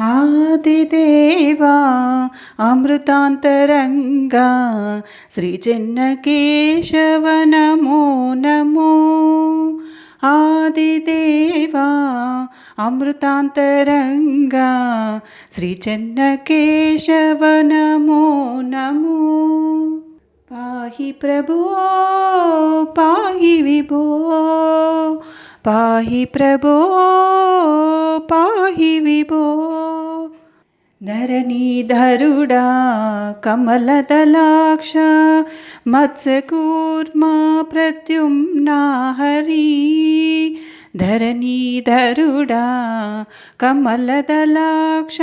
आदिदेवा अमृतान्तरङ्गा श्रीचिन्नकेशव नमो। नमो आदिदेवा अमृतान्तरङ्गा श्रीचन्नकेशव नमो नमो। पाहि प्रभो पाहि विभो పాహి విభో పాహి ప్రభో పాహి విభో ధరణీధరుడా కమలదలాక్ష మత్స్యకూర్మా ప్రత్యుమ్నా హరి. ధరణీధరుడా కమలదలాక్ష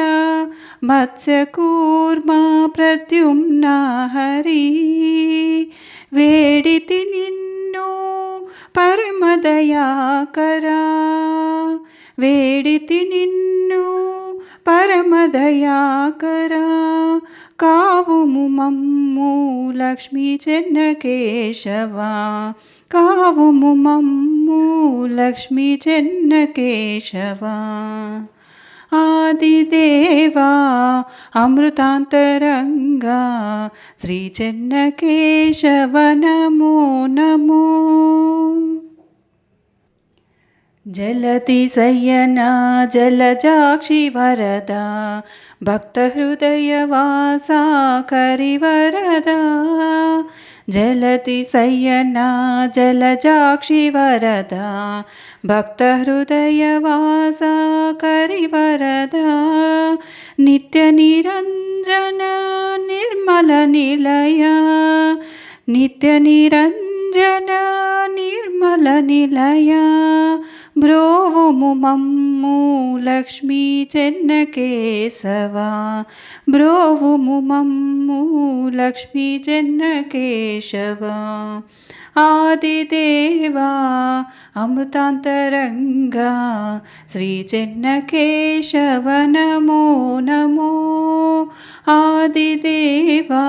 మత్స్యకూర్మా ప్రత్యుమ్నా హరి. వేడితి నిన్ను పరమదయాకరా. వేడితి నిన్ను పరమదయాకరా. కావుము మమ్ము లక్ష్మీ చెన్నకేశవా. కావుము మమ్ము లక్ష్మీ చెన్నకేశవా. आदिदेवा अमृतान्तरङ्गा श्रीचन्नकेशव नमो नमो। जलति सयना जलजाक्षि वरदा भक्तहृदयवासा करिवरदा। जलति सय्यना जलजाक्षिवरदा भक्तहृदयवासा करिवरदा नित्यनिरञ्जन निर्मलनिलया नित्यनिरञ्जन निर्मलनिलया ब्रोव लक्ष्मी चेन्नकेशवा। ब्रोव लक्ष्मी चेन्नकेशवा। आदिदेवा अमृतान्तरङ्गा श्रीजन्नकेशवनमो नमो। आदिदेवा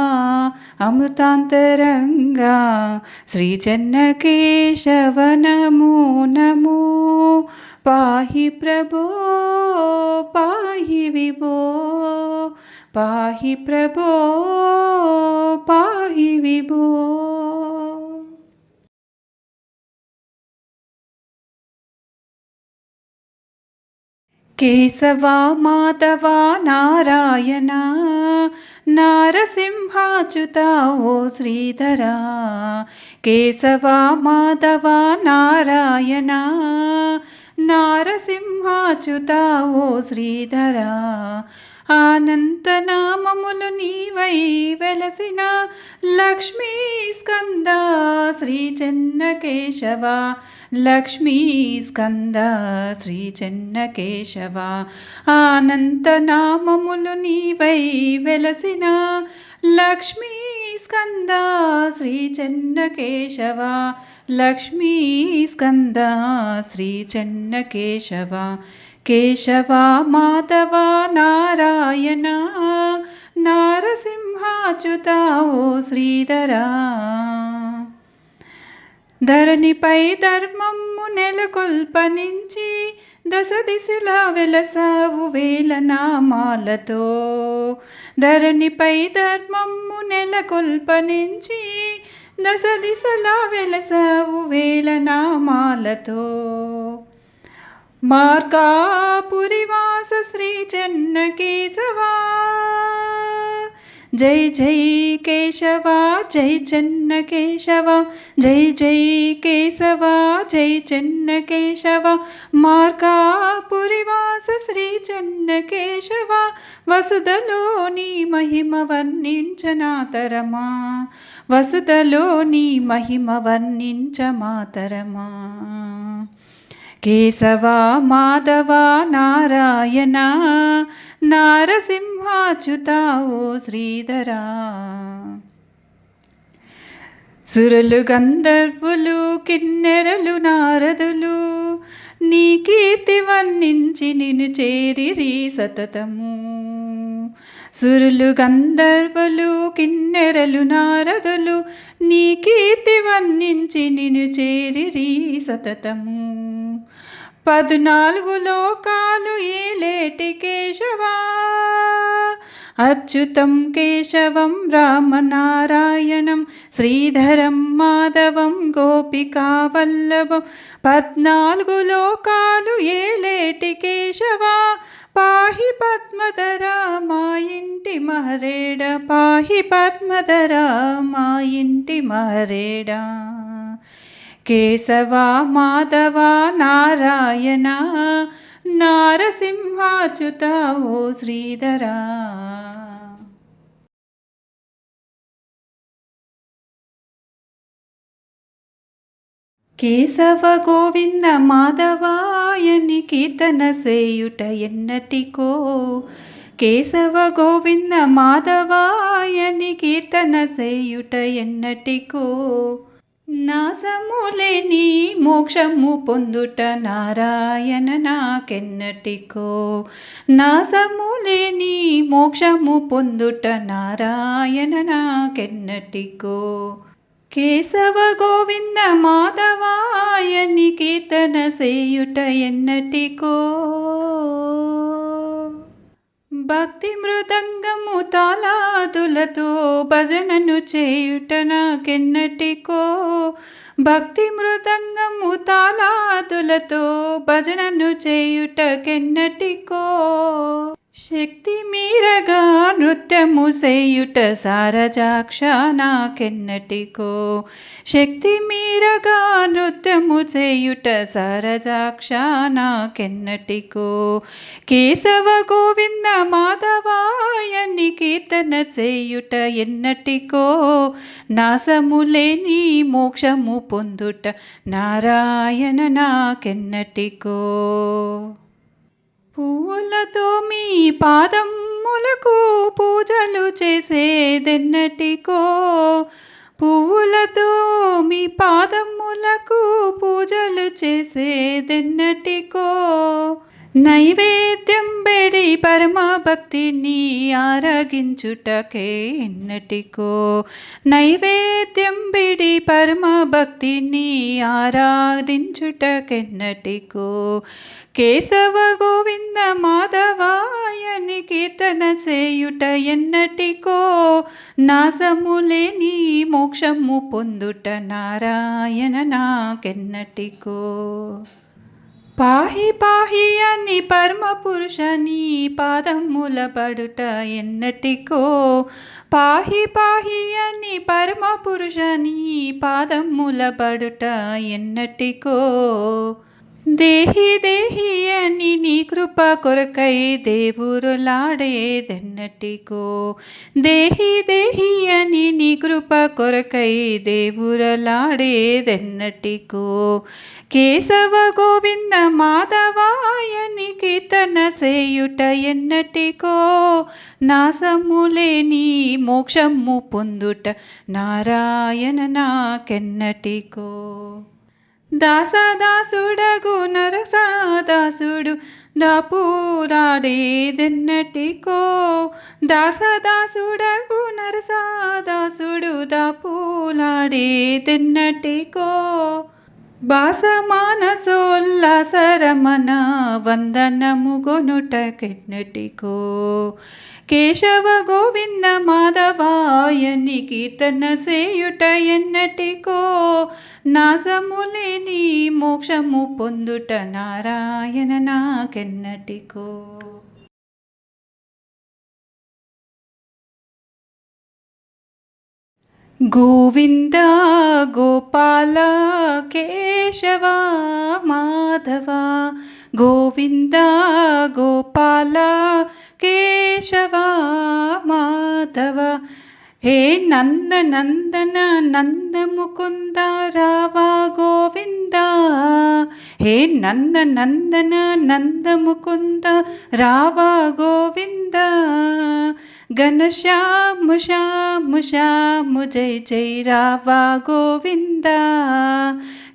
अमृतान्तरङ्गा श्रीजन्नकेशवनमो नमो नमो। पाहि प्रभो पाहि विभो पाहि प्रभो पाहि विभो। పాహి ప్రభో పాహి విభో పాహి ప్రభో పాహి విభో కేశవా మాధవా నారాయణ నారసింహాచ్యుత ఓ శ్రీధరా కేశవా మాధవా నారాయణ నారసింహాచ్యుత ఓ శ్రీధరా ఆనంతనామములు నీవై వెలసిన లక్ష్మీ స్కంద శ్రీ చెన్నకేశవ లక్ష్మీస్కంద శ్రీ చెన్నకేశవ. ఆనంతనామములు నీవై వెలసిన లక్ష్మీస్కంద శ్రీ చెన్నకేశవ. లక్ష్మీ స్కంద శ్రీ చెన్నకేశవ. కేశవ మాధవ నారాయణ నారసింహాచ్యుత ఓ శ్రీధరా. ధరణిపై ధర్మము నెలకొల్పనించి దశ దిశలా వెలసావు వేల నామాలతో. ధరణిపై ధర్మము నెలకొల్పనించి దశ దిశలా వెలసావు వేల నామాలతో. మార్కాపురివాస శ్రీ చెన్న కేశవా చెన్నకేశవా జై జై కేశవ జై చెన్నకేశవ జై జై కేశవ జై చెన్నకేశవ మార్కాపురివాస శ్రీ చెన్నకేశవ కేశవ వసుదలోని మహిమ వర్ణించనాతరమా వసుదలోని మహిమ వర్ణించమాతరమా కేశవా మాధవ నారాయణ నారసింహాచ్యుత ఓ శ్రీధరా. సురలు గంధర్వులు కిన్నెరలు నారదులు నీ కీర్తి వర్ణించి నిన్ను చేరిరి సతతము. సురులు గంధర్వులు కిన్నెరలు నారదులు నీ కీర్తి వర్ణించి నిన్ను చేరిరి సతతము. పద్నాలుగు లోకాలు ఏలేటి కేశవా. అచ్యుతం కేశవం రామనారాయణం శ్రీధరం మాధవం గోపికావల్లభం. పద్నాలుగు లోకాలు ఏలేటి కేశవా. పాహి పద్మధర మా ఇంటి మహరేడ. పాహి పద్మధర మా ఇంటి మహరేడ. కేశవ మాధవ నారాయణ నారసింహాచ్యుత ఓ శ్రీధరా. కేశవ గోవింద మాధవాయని కీర్తన సేయుట ఎన్నటికో కేశవ గోవింద మాధవాయని కీర్తన సేయుట ఎన్నటికో నాశములేని మోక్షము పొందుట నారాయణ నాకెన్నటికో నాశములేని మోక్షము పొందుట నారాయణ నాకెన్నటికో కేశవ గోవింద మాధవాయని కీర్తన సేయుట ఎన్నటికో. భక్తి మృదంగము తాళాదులతో భజనను చేయుట నాకెన్నటికో. భక్తి మృదంగము తాళాదులతో భజనను చేయుటకెన్నటికో. శక్తి మీరగా నృత్యము చేయుట సారజాక్ష నాకెన్నటికో. శక్తి మీరగా నృత్యము చేయుట సారజాక్ష నాకెన్నటికో. కేశవ గోవింద మాధవాయని కీర్తన చేయుట ఎన్నటికో. నాశములేని మోక్షము పొందుట నారాయణ నాకెన్నటికో. పువ్వులతో మీ పాదములకు పూజలు చేసేదెన్నటికో పువ్వులతో మీ పాదములకు పూజలు చేసేదెన్నటికో. నైవేద్యం బెడి పరమ భక్తిని ఆరగించుటకే ఎన్నటికో. నైవేద్యం బిడి పరమ భక్తిని ఆరాధించుటకెన్నటికో. కేశవ గోవింద మాధవాయని కీర్తన చేయుట ఎన్నటికో. నాశములేని మోక్షము పొందుట నారాయణ నాకెన్నటికో. పాహి పాహి అని పరమ పురుషని పాదముల పడుట ఎన్నటికో. పాహి పాహి అని పరమ పురుషని పాదముల పడుట ఎన్నటికో. దేహి దేహి అని నీ కృప కొరకై దేవురులాడేదెన్నటికో దేహి దేహి అని నీ కృప కొరకై దేవురలాడేదెన్నటికో కేశవ గోవింద మాధవాయని కీర్తన చేయుట ఎన్నటికో. నాశములేని మోక్షము పొందుట నారాయణ నాకెన్నటికో. దాసదాసుడగు నరసాదాసుడు దాపూరాడేదెన్నటికో. దాసదాసుడగు నరసాదాసుడు దాపూలాడేదెన్నటికో. బాసమానసోల్లాసరమణ వందనము గొనుటకెన్నటికో. కేశవ గోవింద మాధవాయని కీర్తన సేయుట ఎన్నటికో నాశములేని మోక్షము పొందుట నారాయణ నాకెన్నటికో. గోవింద గోపాల కేశవ మాధవ గోవింద గోపాల కేశవ మాధవ హే నంద నందన నంద ముకుంద రావా గోవింద హే నంద నందన నంద ముకుంద రావా గోవింద ఘనశ్యామ శ్యామ శ్యామ జై జై రావా గోవింద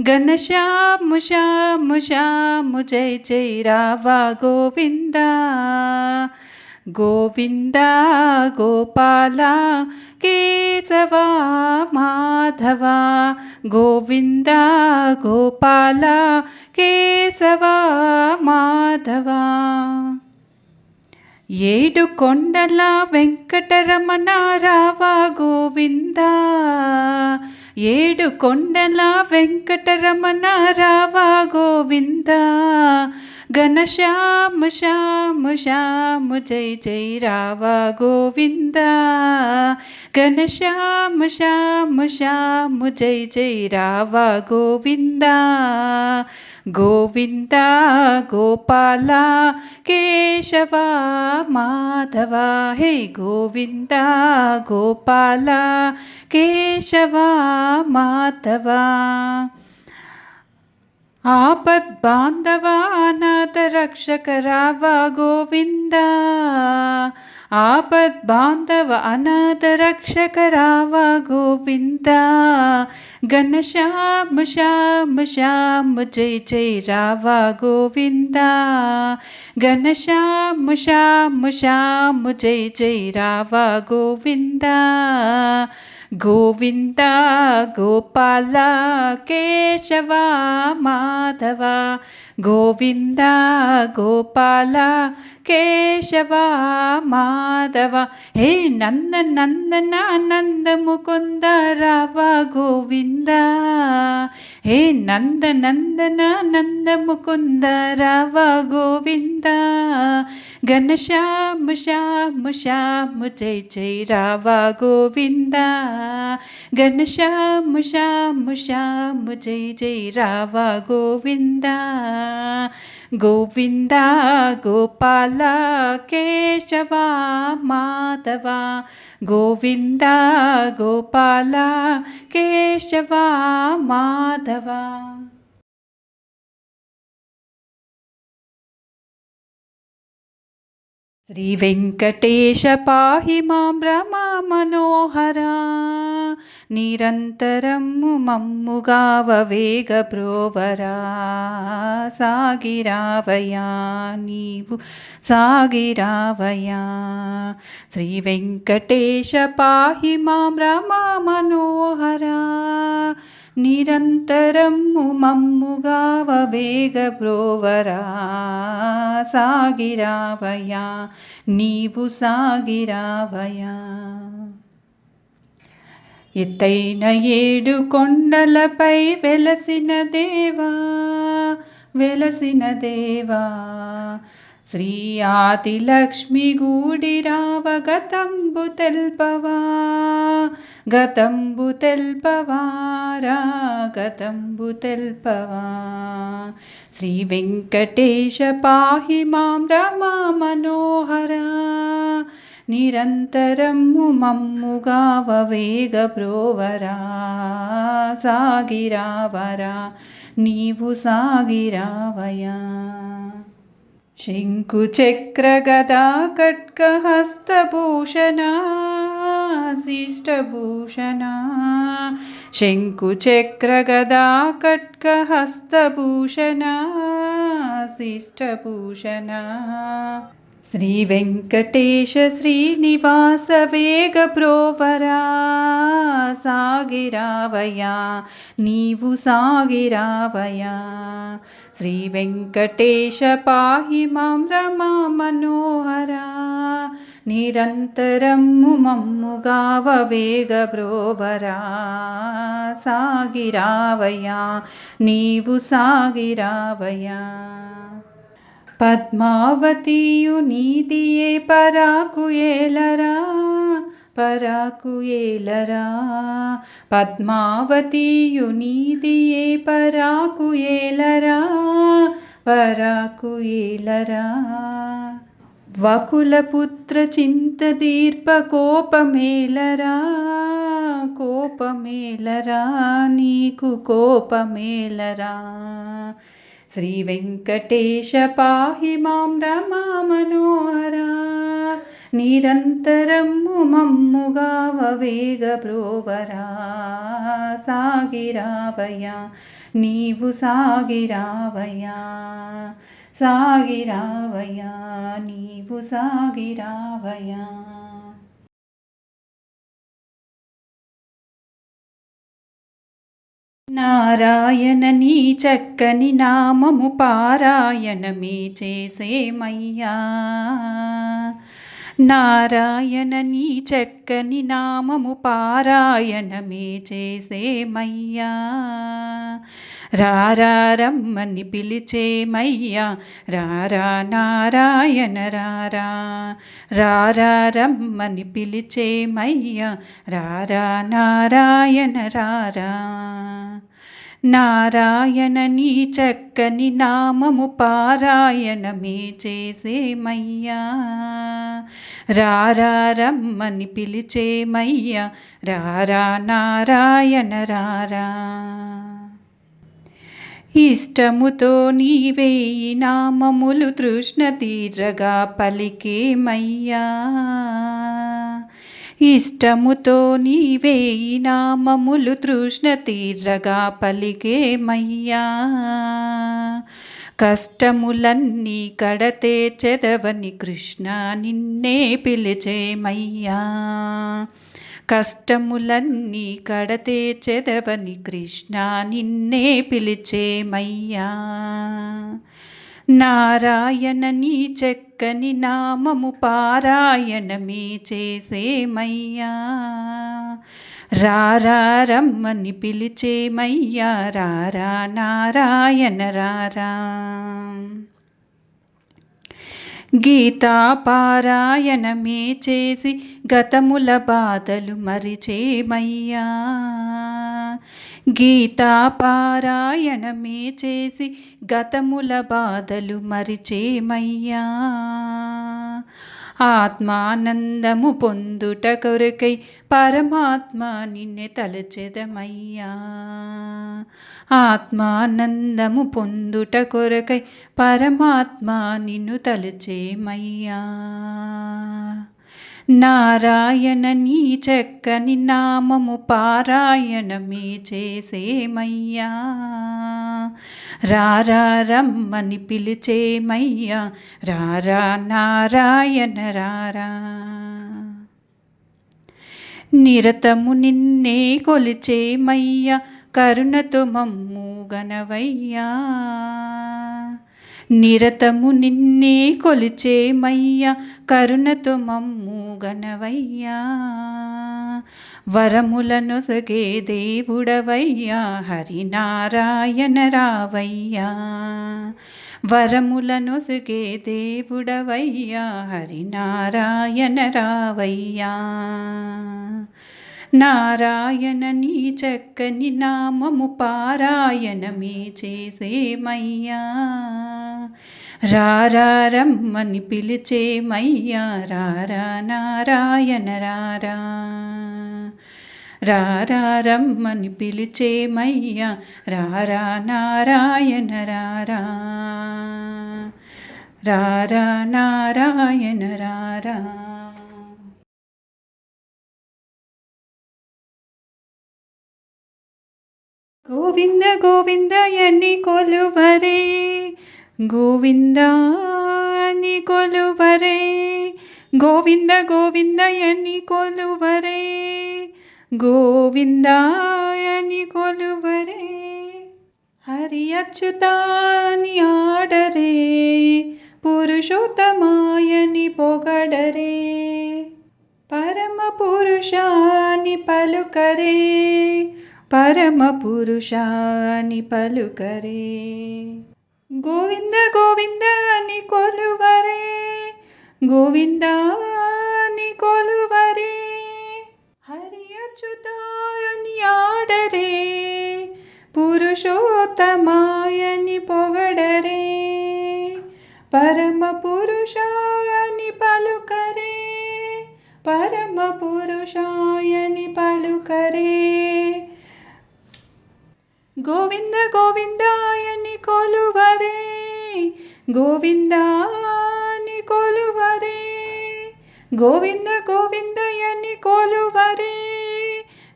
ఘనశ్యామ శ్యామ శ్యామ జై జై రావా గోవింద గోవింద గోపాల కేశవ మాధవ గోవింద గోపాల కేశవా మాధవా ఏడు కొండల వెంకటరమణ రావా గోవింద. ఏడు కొండల వెంకటరమణ రావా గోవింద. ఘనశ్యామ శ్యామ శ్యామ జై జై రావా గోవింద ఘనశ్యామ శ్యామ శ్యామ జై జై రావా గోవింద గోవింద గోపాల కేశవ మాధవ హే గోవింద గోపాల కేశవ మాధవ आपद् बान्धव अनात रक्षक रावा गोविन्द। आपद् बान्धव अनाथ रक्षक रावा गोविन्द घनशा जय जय रावा गोविन्द। घनश्याम श्याम घनशाूषामूषामुजय जय रावा गोविन्द। गोविन्द गोपालः केशवः माधवः గోవింద గోపాల కేశవ మాధవ హే నంద నందన నంద ముకుంద రావ గోవింద హే నంద నందన నంద ముకుంద రావ గోవింద ఘనశ్యామ శ్యామ శ్యామ జై జై రావ గోవింద ఘనశ్యామ శ్యామ శ్యామ జై జై రావ గోవింద गोविन्द गोपाल केशव माधव। गोविन्द गोपाल केशव माधव। श्रीवेङ्कटेश पाहि मां रमा मनोहरा। निरन्तरं मम्मु सागिरावया नीवु सागिरावया। श्रीवेङ्कटेश पाहि मां रमा मनोहरा। నిరంతరము మమ్ముగావ వేగ బ్రోవరా సాగిరావయా నీవు సాగిరావయా ఎత్తైన ఏడు కొండలపై వెలసిన దేవా వెలసిన దేవా श्रीयातिलक्ष्मीगूडिरावगतम्बुतल्पवा गतम्बुतल्पवारा गतम्बुतल्पवा श्रीवेङ्कटेश पाहि मां रमा मनोहरा निरन्तरं मुमम्मुगाववेगप्रोवरा सागिरावरा नीवु सागिरावया। शङ्कुचक्रगदा कट्कहस्तभूषण शिष्टभूषण शङ्कुचक्रगदा कट्कहस्तभूषणः शिष्टभूषण బ్రోవరా సాగిరావరా నీవు సాగిరావయా శంకు చక్ర గదా కట్క హస్తభూషణ శిష్టభూషణ శంకు చక్ర గదా కట్క హస్తభూషణ శిష్టభూషణ శ్రీ వెంకటేశ శ్రీనివాస వేగ బ్రోవరా సాగిరావయా నీవు సాగిరావయా శ్రీ వెంకటేశ పాహి మాం రమా మనోహరా నిరంతరము మమ్ముగావ వేగ బ్రోవరా సాగిరావయా నీవు సాగిరావయా పద్మావతియు నీదియే పరాకు ఏలరా పరాకు ఏలరా. పద్మావతియు నీదియే పరాకు ఏలరా పరాకు ఏలరా. వకులపుత్ర చింత దీర్ప కోపమేలరా కోపమేలరా నీకు కోపమేలరా. श्रीवेङ्कटेश पाहि मां रमा मनोहरा निरन्तरं मु मम्मुगाववेग ब्रोवरा सागि सागिरावया। नीव सागि रावया నారాయణ నీ చక్కని నామము పారాయణమే చేసేమయ్యా. నారాయణ నీ చక్కని నామము పారాయణమే చేసేమయ్యా. రారమ్మని పిలిచేమయ్యా. రారా నారాయణ రారా. రారమ్మని పిలిచేమయ్యా. రారా నారాయణ రారా. నారాయణ నీ చక్కని నామము పారాయణమే చేసేమయ్యా రారమ్మని పిలిచేమయ్యా రారా నారాయణ రారా ఇష్టముతో నీవేయి నామములు తృష్ణ తీర్రగా పలికేమయ్యా ఇష్టముతో నీవేయి నామములు తృష్ణ తీర్రగా పలికేమయ్యా. కష్టములన్నీ కడతే చెదవని కృష్ణ నిన్నే పిలిచేమయ్యా. కష్టములన్నీ కడతే చెదవని కృష్ణ నిన్నే పిలిచేమయ్యా. నారాయణ నీ చెక్కని నామము పారాయణమే చేసేమయ్యా. రారమ్మని పిలిచేమయ్యా. రారా నారాయణ రారా గీతా పారాయణమే చేసి గతముల బాధలు మరిచేమయ్యా. గీతా పారాయణమే చేసి గతముల బాధలు మరిచేమయ్యా. ఆత్మానందము పొందుట కొరకై పరమాత్మ నిన్నే తలచెదమయ్యా. ఆత్మానందము పొందుట కొరకై పరమాత్మ నిన్ను తలచేమయ్యా. నారాయణ నీ చక్కని నామము పారాయణమే చేసేమయ్యా. రారమ్మని పిలిచేమయ్యా. రారా నారాయణ రారా. నిరతము నిన్నే కొలిచేమయ్యా. కరుణతో మమ్ము గనవయ్యా. నిరతము నిన్నే కొలిచేమయ్యా కరుణతో మమ్ము గనవయ్యా. వరములను సగే దేవుడవయ్యా హరినారాయణ రావయ్యా. వరములను సగే దేవుడవయ్యా హరినారాయణ రావయ్యా. నారాయణ నీ చక్కని నామము పారాయణమే చేసేమయ్యా. రారమ్మని పిలిచేమయ్యా రారా నారాయణ రారా రారమ్మని పిలిచేమయ్యా రారా నారాయణ రారా రారా నారాయణ రారా गोविन्द गोविन्दयनि कोलु वरे गोविन्दनि कोलु वरे गोविन्द गोविन्दयनि कोलु वरे गोविन्दयनि कोलु वरे हरि अच्युतानि आडरे पुरुषोत्तमायनि पोगडरे परमपुरुषानि पलुकरे పురుషాని పలుకరే. గోవింద గోవింద అని కొలువరే. గోవిందాని కొలువరే. హరి అచ్యుతాయని ఆడరే. పురుషోత్తమాయని పొగడరే. పరమ పురుషాయని పలుకరే. పరమ పురుషాయని పలుకరే. గోవింద గోవిందాయని కొలువరే. గోవిందాని కొలువరే. గోవింద గోవిందయని కొలువరే.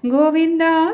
గోవిందా